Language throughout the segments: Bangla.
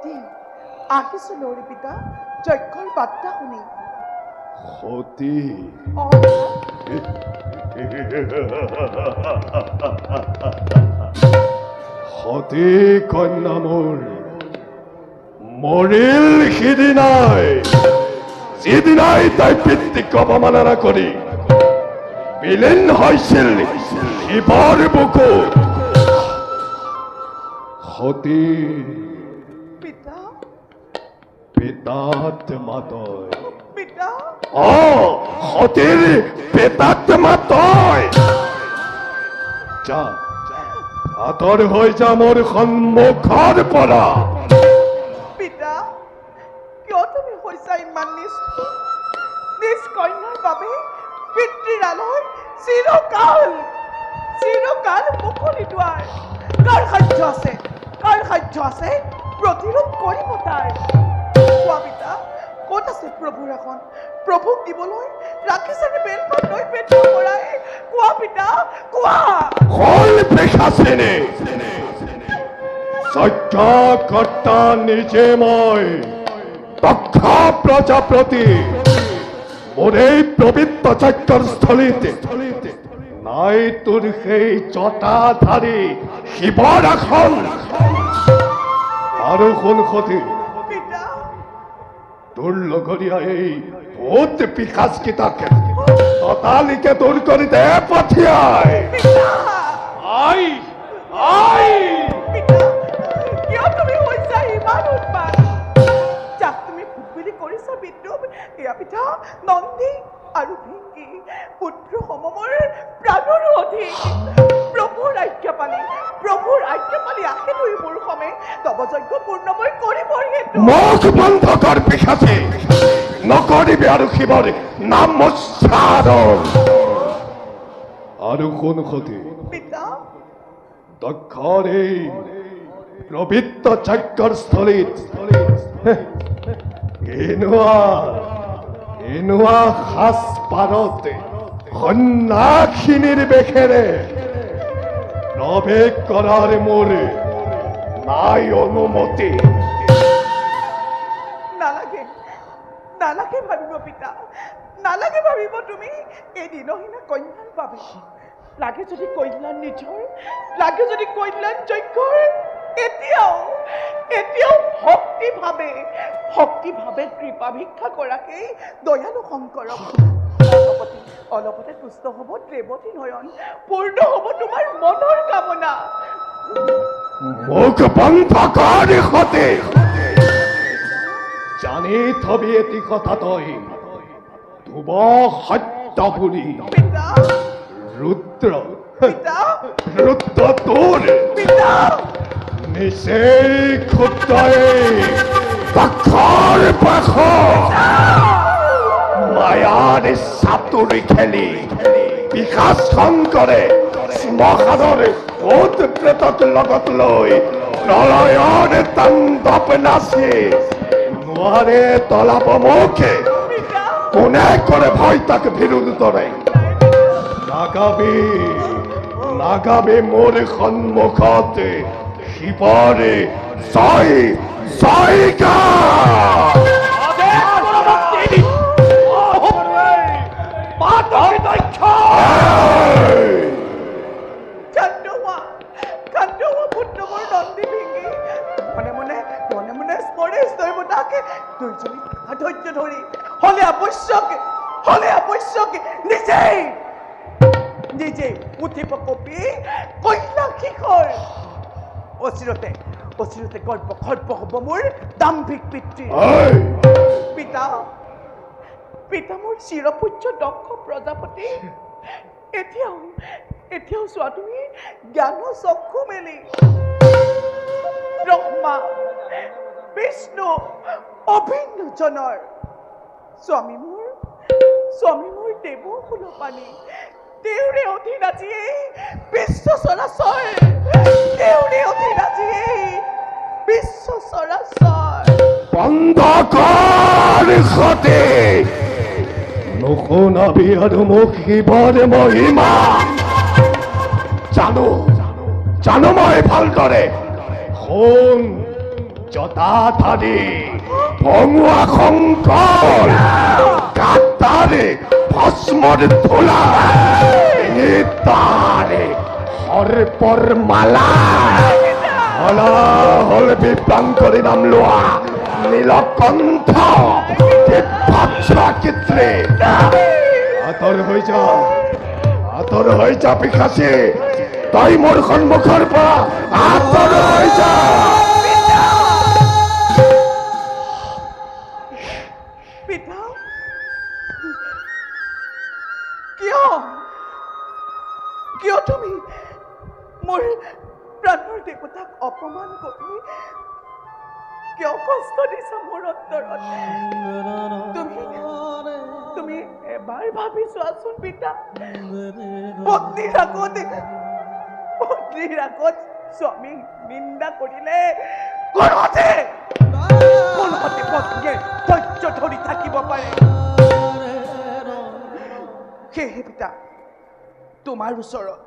সতী আহিছো লৌৰি পিতা যজ্ঞৰ বাৰ্তা শুনি সতী অ কন্যা মোৰ মৰিল সিদিনাই যিদিনাই তাই পিতৃক অৱমাননা কৰি বিলীন হৈছিল শিৱৰ বুকু সতী পিতাত মাতয় পিতা? অ সতীৰ পেটাত মাতয় যা আঁতৰ হৈ যা মোৰ সন্মুখৰ পৰা পিতা কিয় তুমি হৈছা ইমান নিষ্ঠুৰ নিজ কন্যাৰ বাবে পিতৃৰালয় চিৰকাল চিৰকাল মুকলি দুৱাৰ। কাৰ সাধ্য আছে? কাৰ সাধ্য আছে? প্ৰতিৰোধ কৰিব তাৰ কোৱা ক'ত আছে প্ৰভুৰ আসন প্ৰভুক দিবলৈ ৰাখিছেনে বেলপাত লৈ পেট ভৰাই কোৱা পিতা কোৱা হল পেশাচিনী সত্য কৰ্তা নিজে মই দক্ষ প্ৰজাপতি মোৰ এই পবিত্ৰ যজ্ঞৰ স্থলীত। নাই তোৰ সেই জটাধাৰী শিৱৰ আসন আৰু শুন সতী কিয় তুমি হৈছা ইমান উৎপাত যাক তুমি ভূত বুলি কৰিছা বিদ্ৰুপ এয়া পিতা নন্দী আৰু ভিংগী পুত্ৰ সমমৰ প্ৰাণৰো অধিক প্ৰভুৰ আজ্ঞা প্ৰভুৰ আজ্ঞা পালি আহে তুই মোৰ সমে নৱযজ্ঞ পূৰ্ণময় কৰিবৰ হেতু আৰু শিৱৰ নাম উচ্চাৰণ আৰু কোন সতী পিতা দক্ষৰ পবিত্ৰ যজ্ঞৰ স্থলীত এনেকুৱা এনেকুৱা সাজ পাৰত সন্ন্যাসিনীৰ বেশেৰে প্ৰৱেশ কৰাৰ মোৰ নাই অনুমতি। নালাগে ভাবিব পিতা। নালাগে ভাবিব তুমি। এই দিনহীনা কন্যাৰ বাবে লাগে যদি কল্যাণ নিজৰ লাগে যদি কল্যাণ যজ্ঞৰ এতিয়াও এতিয়াও ভক্তি ভাৱে ভক্তি ভাৱে কৃপা ভিক্ষা কৰাকেই দয়ালু শংকৰক অলপতে অলপতে তুষ্ট হ'ব ৰেৱতী নয়ন পূৰ্ণ হ'ব তোমাৰ মনৰ কামনা। মুখ বন্ধ কৰ সতে জানি থবি এটি কথা তই ধুব সত্য বুলি। ৰুদ্ৰ তোৰ পিতা। নিচেই ক্ষুদ্ৰই দক্ষৰ পাশ মায়াৰ চাতুৰি খেলি। বিকাশখন কৰে শ্মশানৰ ভূত প্ৰেতক লগত লৈ। প্ৰলয়ৰ তাণ্ডৱ নাচি। নোৱাৰে তলাব মুখে। কোনে কৰে ভয় তাকে বিৰোধ দৰে নাগাবি নাগাবি মোর সন্মুখতে। জয় মোৰ নন্দী ভিঙি মনে তাকে দুইজনী ধৈৰ্য ধৰি হলে আৱশ্যক হলে আৱশ্যক নিজেই নিজে উঠিব কপি কন্যা শিখৰ অচিৰতে অচিৰতে গৰ্ব সৰ্ব হ'ব মোৰ দাম্ভিক পিতৃ। পিতা পিতা মোৰ চিৰপূজ্য দক্ষ প্ৰজাপতি এতিয়াও এতিয়াও চোৱা তুমি জ্ঞান চক্ষু মেলি। ব্ৰহ্মা বিষ্ণু অভিন্ন অভিন্নজনৰ স্বামী মোৰ স্বামী মোৰ দেৱ ফুলপানী তেওঁৰে অধীনাজীয়ে বিশ্ব চৰাচৰ তেওঁৰে অধীনাজীয়ে বিশ্ব চৰাচৰ বন্ধ কৰ সতে নুশুনাবি আৰু মোক শিৱৰ মহিমা। জানো জানো মই ভালদৰে শুন জটাধারী ভঙুয়া শংকৰ কাটাৰে ভস্মৰ ধূলা তাৰে সৰ্পৰ মালা হলা হল বিভ্ৰাংকৰী নাম লোৱা নীলকণ্ঠ চিত্ৰে আঁতৰ হৈ যা আঁতৰ হৈ যা পিখাচি তই মোৰ সন্মুখৰ পৰা আঁতৰ হৈ যা কিয় তুমি মোৰ প্ৰাণৰ দেৱতাক অপমান কৰি কিয় কষ্ট দিছা মোৰ অন্তৰত? তুমি তুমি এবাৰ ভাবি চোৱাচোন পিতা। পত্নীৰ আগত পত্নীৰ আগত স্বামীক নিন্দা কৰিলে কোনহতে? কোনহতে পত্নীয়ে ধৈৰ্য ধৰি থাকিব পাৰে? সেয়েহে পিতা তোমাৰ ওচৰত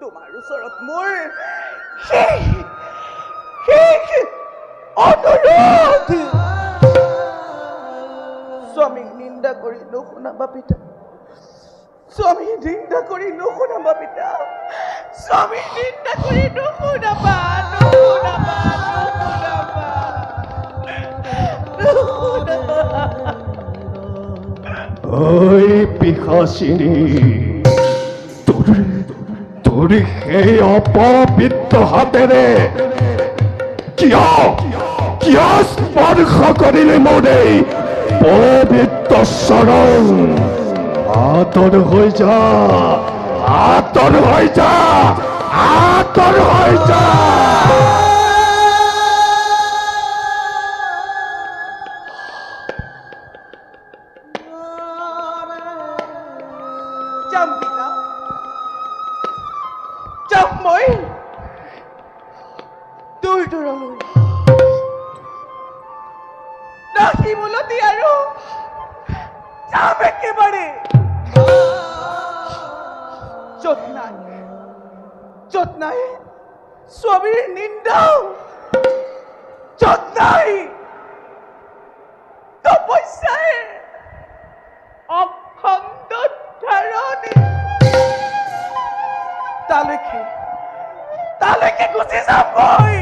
তোমাৰ ওচৰত মোৰ স্বামীক নিন্দা কৰি নুশুনাবা পিতা। স্বামী নিন্দা কৰি নুশুনাবা পিতা। স্বামী নিন্দা কৰি নুশুনাবা ঐ পিখাচিনী তোৰ তোৰ সেই অপবিত্ৰ হাতেৰে কিয় কিয় স্পৰ্শ কৰিলে এই পবিত্ৰ চৰণ আঁতৰ হৈ যা আঁতৰ হৈ যা আঁতৰ হৈ যা। যাম একেবাৰে য'ত নাই। য'ত নাই। স্বামীৰ নিন্দা য'ত নাই। তপস্যাৰ অখণ্ড ধাৰণি তালৈকে তালৈকে গুচি যাম মই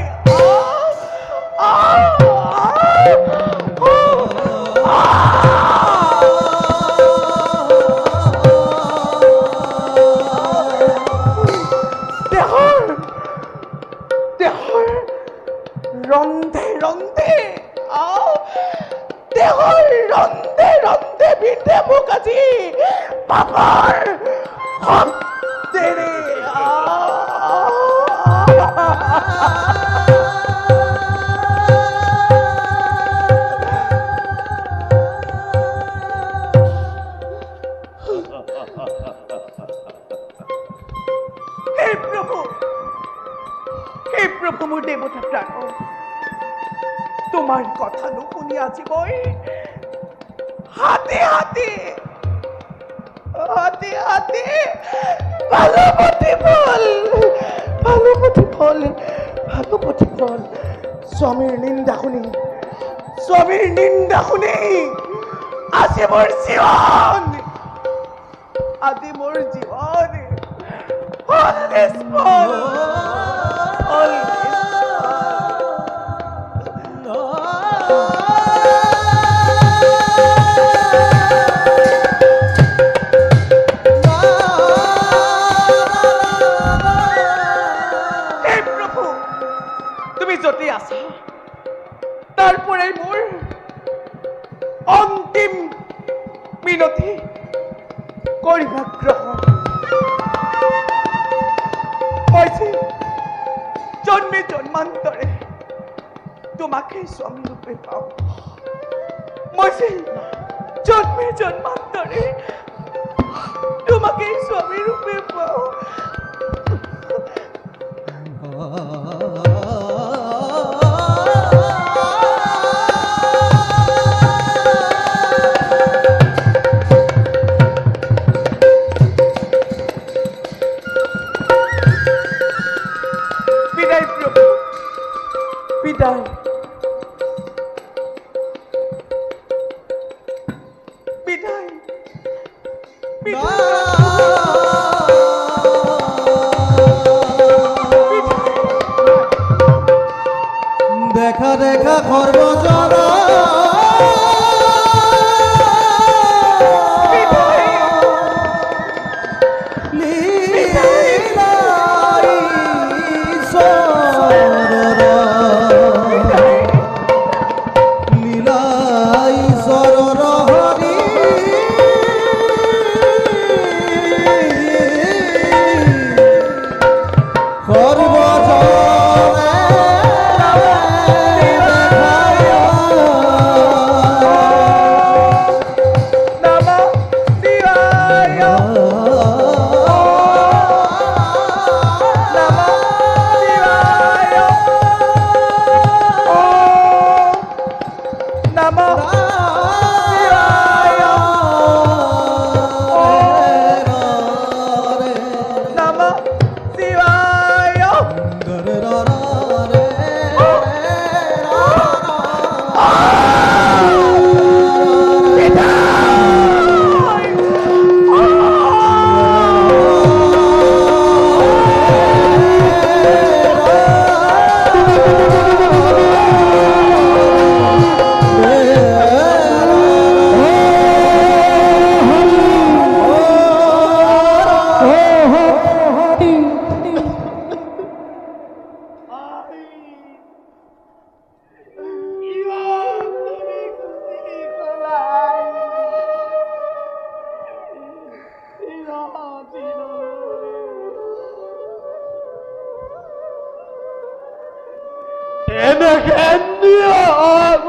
হে প্ৰভু মোৰ দেৱতা প্ৰাণ তোমাৰ কথা নুশুনি আজি মই হাতে হাতে হাতে হাতে ভালুপতি ফল ভালুপতি ফল ভালুপতি ফল স্বামীৰ নিন্দা শুনি স্বামীৰ নিন্দা শুনি। আজি মোৰ জীৱন আজি মোৰ জীৱন হ'ল Oh, كأني أعام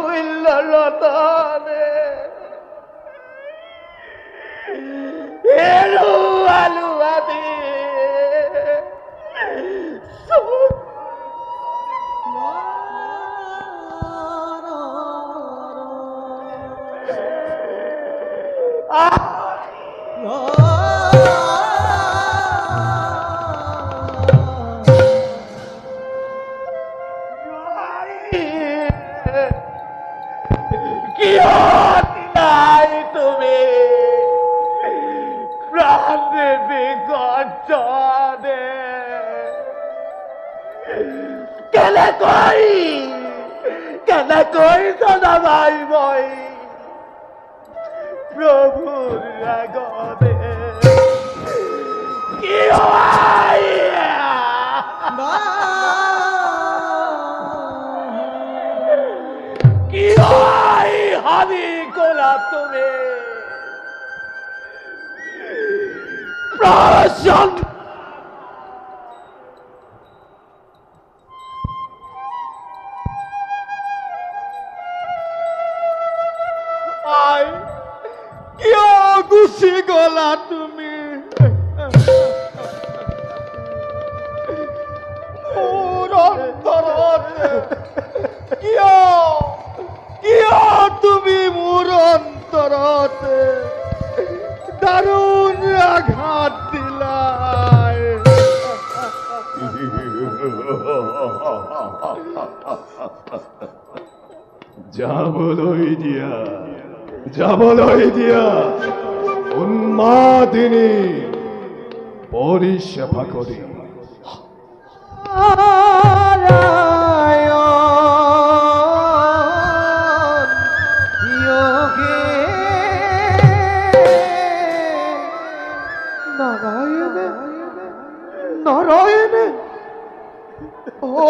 তোরে প্রাণ যাবলৈ দিয়া যাবলৈ দিয়া উন্মাদিনী পরিষেবা করি।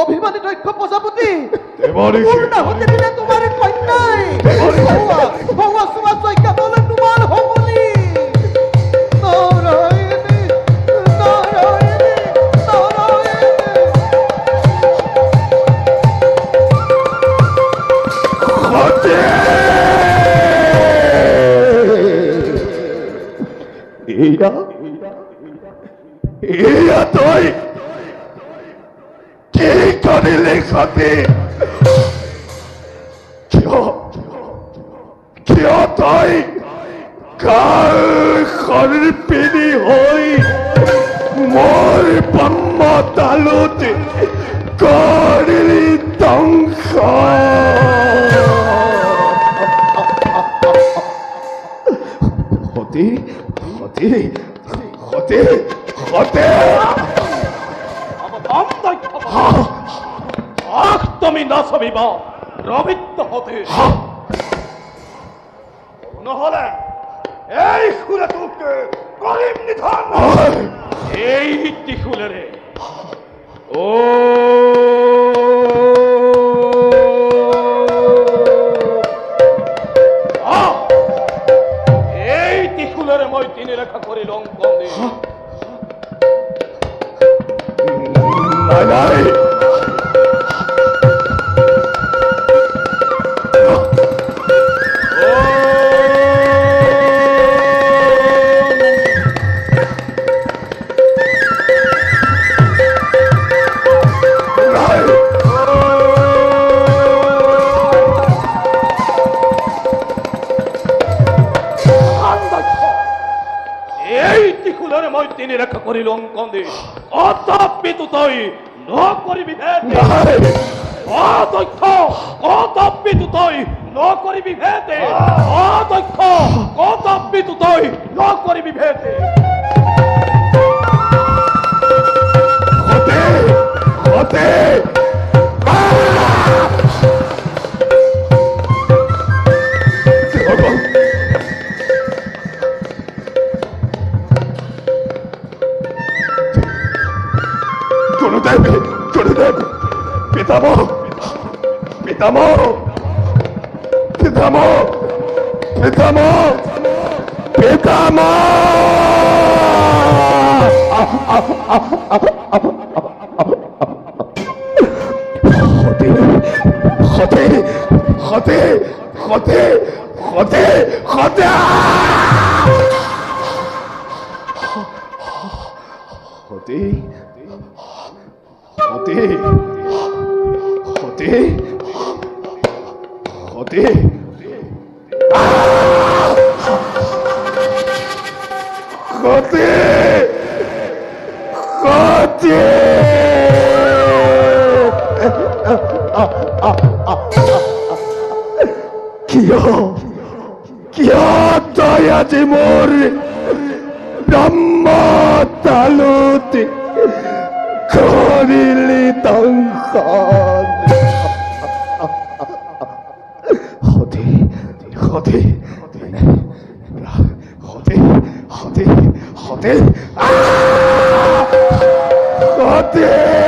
অভিমানী দক্ষ প্রজাপতি। পূর্ণ হতে দিলে তোমার কন্যায়। ভগবান সুভাষ সৈকা বলে তোমার এইটা এইটা তুই সাথে আমি নাসবিব রবিত্ব হতে। নহলে এই সুরে তোকে করিম নিধন। এই ত্রিশুলে রে। ও। মই রেখা করি রং নাই। লঙ্কন্দে অতপ্পিতুতই ন করিবি ভেদ। অদক্ষ অতপ্পিতুতই ন করিবি ভেদে। অদক্ষ অতপ্পিতুতই ন করিবি ভেদে। হতে হতে। থামো থামো থামো থামো হতে হতে হতে হতে হতে কিয়? তাই আজি মোর ব্রহ্ম তালুতে করিলি তঙ্কন হতে হতে হতে হতে হতে হতে!